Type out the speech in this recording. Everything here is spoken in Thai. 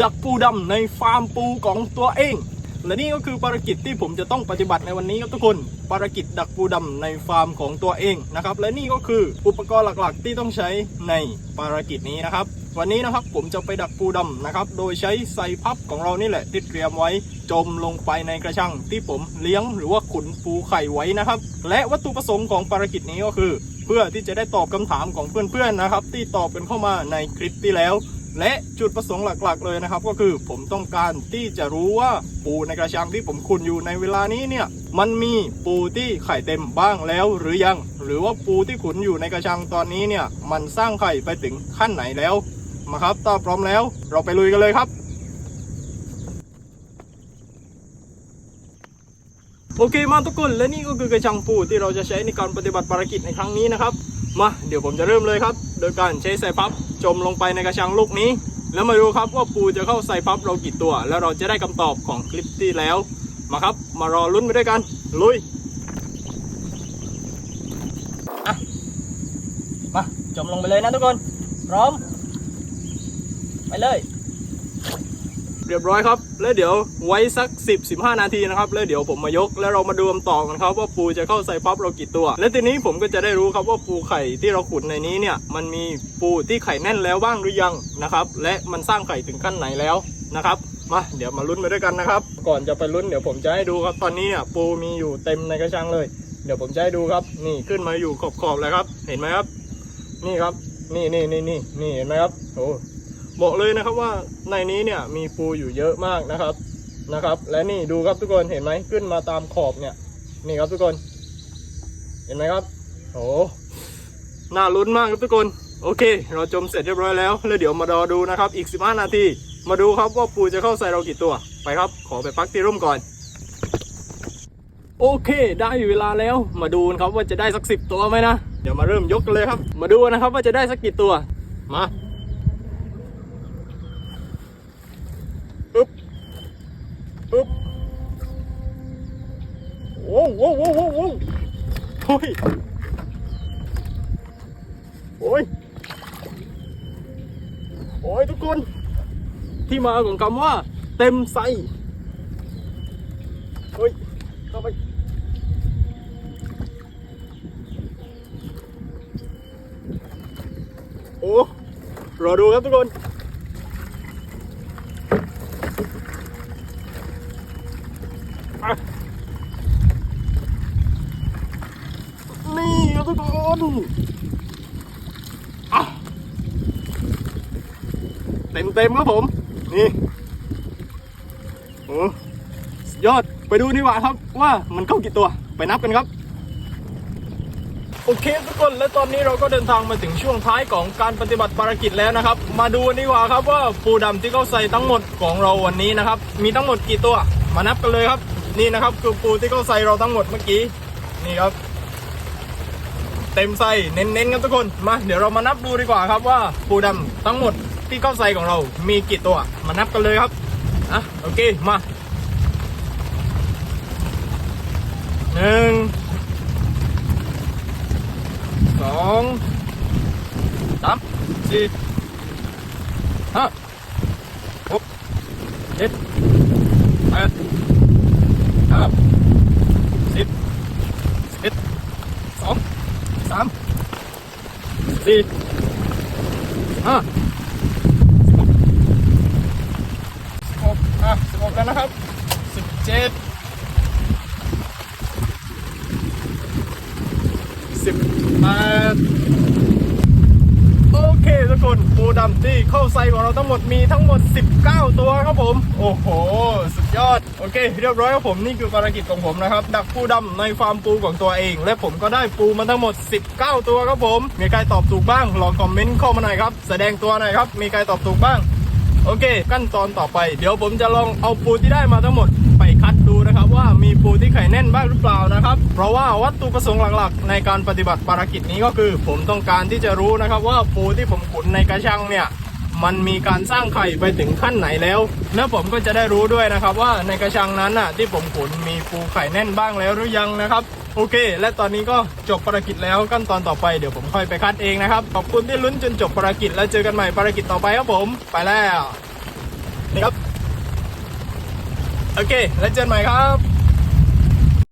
ดักปูดำในฟาร์มปูของตัวเอง และนี่ก็คือภารกิจที่ผมจะต้องปฏิบัติในวันนี้ครับทุกคนภารกิจดักปูดำในฟาร์มของตัวเองนะครับ และนี่ก็คืออุปกรณ์หลักๆ ที่ต้องใช้ในภารกิจนี้นะครับ วันนี้นะครับผมจะไปดักปูดำนะครับ โดยใช้ไซพับของเรานี่แหละที่เตรียมไว้จมลงไปในกระชังที่ผมเลี้ยงหรือว่าขุนปูไข่ไว้นะครับ และวัตถุประสงค์ของภารกิจนี้ก็คือ เพื่อที่จะได้ตอบคำถามของเพื่อนๆนะครับ ที่ตอบกันเข้ามาในคลิปที่แล้ว และจุดประสงค์หลักๆ เลยนะครับ ก็คือผมต้องการที่จะรู้ว่าปูในกระชังที่ผมขุนอยู่ในเวลานี้เนี่ยมันมีปูที่ไข่เต็มบ้างแล้วหรือยัง หรือว่าปูที่ขุนอยู่ในกระชังตอนนี้เนี่ยมันสร้างไข่ไปถึงขั้นไหนแล้วมาครับถ้าพร้อมแล้ว เราไปลุยกันเลยครับโอเคมาทุกคนและนี่ก็คือกระชังปูที่เราจะใช้ในการปฏิบัติภารกิจในครั้งนี้นะครับ มาเดี๋ยวผมจะเริ่มเลยครับ โดยการใช้สายพับจมลงไปในกระชังลูกนี้ แล้วมาดูครับว่าปูจะเข้าสายพับเรากี่ตัว แล้วเราจะได้คำตอบของคลิปที่แล้ว มาครับ มารอลุ้นไปด้วยกัน ลุยมาจมลงไปเลยนะทุกคน พร้อม ไปเลย เรียบร้อยครับ แล้วเดี๋ยวไว้สัก 10-15 นาทีนะครับ แล้วเดี๋ยวผมมายก แล้วเรามาดูคำตอบกันครับว่าปูจะเข้าใส่พับเรากี่ตัว และทีนี้ผมก็จะได้รู้ครับว่าปูไข่ที่เราขุดในนี้เนี่ยมันมีปูที่ไข่แน่นแล้วบ้างหรือยังนะครับ และมันสร้างไข่ถึงขั้นไหนแล้วนะครับมาเดี๋ยวมาลุ้นไปด้วยกันนะครับ ก่อนจะไปลุ้นเดี๋ยวผมจะให้ดูครับตอนนี้เนี่ยปูมีอยู่เต็มในกระชังเลย เดี๋ยวผมจะให้ดูครับ นี่ขึ้นมาอยู่ขอบๆเลยครับ เห็นไหมครับ นี่ครับ นี่นี่นี่นี่นี่เห็นไหมครับโอ้ บอกเลยนะครับว่าในนี้เนี่ยมีปูอยู่เยอะมากนะครับนะครับ และนี่ดูครับทุกคนเห็นไหมขึ้นมาตามขอบเนี่ย นี่ครับทุกคน เห็นไหมครับโอ้น่าลุ้นมากครับทุกคน โอเค เราจมเสร็จเรียบร้อยแล้วแล้วเดี๋ยวมารอดูนะครับ อีก 15 นาที มาดูครับว่าปูจะเข้าใส่เรากี่ตัว ไปครับ ขอไปพักที่ร่มก่อน โอเค ได้เวลาแล้ว มาดูกันครับว่าจะได้สักสิบตัวไหมนะ เดี๋ยวมาเริ่มยกกันเลยครับ มาดูนะครับว่าจะได้สักกี่ตัว มา ปึ๊บปึ๊บโว้วโว้วโว้วโว้วโว้โอ้ยโอ้ย โอ้ยทุกคน ที่มาของคำว่า เต็มไซเฮ้ยเข้าไปโอ้รอดูครับทุกคน อะนี่ ครับทุกคนเต็มเต็มๆครับผม นี่โอ้ยอดไปดูดีกว่าครับว่ามันเข้ากี่ตัวไปนับกันครับ โอเคทุกคนและตอนนี้เราก็เดินทางมาถึงช่วงท้ายของการปฏิบัติภารกิจแล้วนะครับ มาดูนดีกว่าครับว่าปูดำที่เขาใส่ทั้งหมดของเราวันนี้นะครับ มีทั้งหมดกี่ตัว มานับกันเลยครับ นี่นะครับคือปูที่เขาใส่เราทั้งหมดเมื่อกี้นี่ครับ เต็มใส่เน้นๆครับทุกคนมาเดี๋ยวเรามานับดูดีกว่าครับว่าปูดำทั้งหมดที่เข้าใส่ของเรา มีกี่ตัวมานับกันเลยครับอะโอเคมาหนึ่งสองสามสี่ห้าหกเจ็ดแปดเก้าสิบสิบเอ็ดสองสาม สี่ห้าสิบหกสิบหกอะสิบหกแล้วนะครับสิบเจ็ด สิบแปดโอเคทุกคนปู ดำที่เข้าไซของเราทั้งหมดมีทั้งหมด 19 ตัวครับผม โอ้โห สุดยอด โอเค เรียบร้อยครับผมนี่คือภารกิจของผมนะครับ ดักปูดำในฟาร์มปูของตัวเอง และผมก็ได้ปูมาทั้งหมด 19 ตัวครับผม มีใครตอบถูกบ้าง ลองคอมเมนต์เข้ามาหน่อยครับ แสดงตัวหน่อยครับ มีใครตอบถูกบ้าง โอเค ขั้นตอนต่อไป เดี๋ยวผมจะลองเอาปูที่ได้มาทั้งหมดไปคัดดูนะครับ ว่ามีปูที่ไข่แน่นบ้างหรือเปล่านะครับ เพราะว่าวัตถุประสงค์หลักๆ ในการปฏิบัติภารกิจนี้ก็คือ ผมต้องการที่จะรู้นะครับว่าปูที่ผมขุนในกระชังเนี่ยมันมีการสร้างไข่ไปถึงขั้นไหนแล้ว แล้วผมก็จะได้รู้ด้วยนะครับว่าในกระชังนั้นน่ะที่ผมขุนมีปูไข่แน่นบ้างแล้วหรือยังนะครับ โอเค และตอนนี้ก็จบภารกิจแล้วขั้นตอนต่อไปเดี๋ยวผมค่อยไปคัดเองนะครับ ขอบคุณที่ลุ้นจนจบภารกิจแล้วเจอกันใหม่ภารกิจต่อไปครับผม ไปแล้วนี่ครับ โอเค แล้วเจอกันใหม่ครับ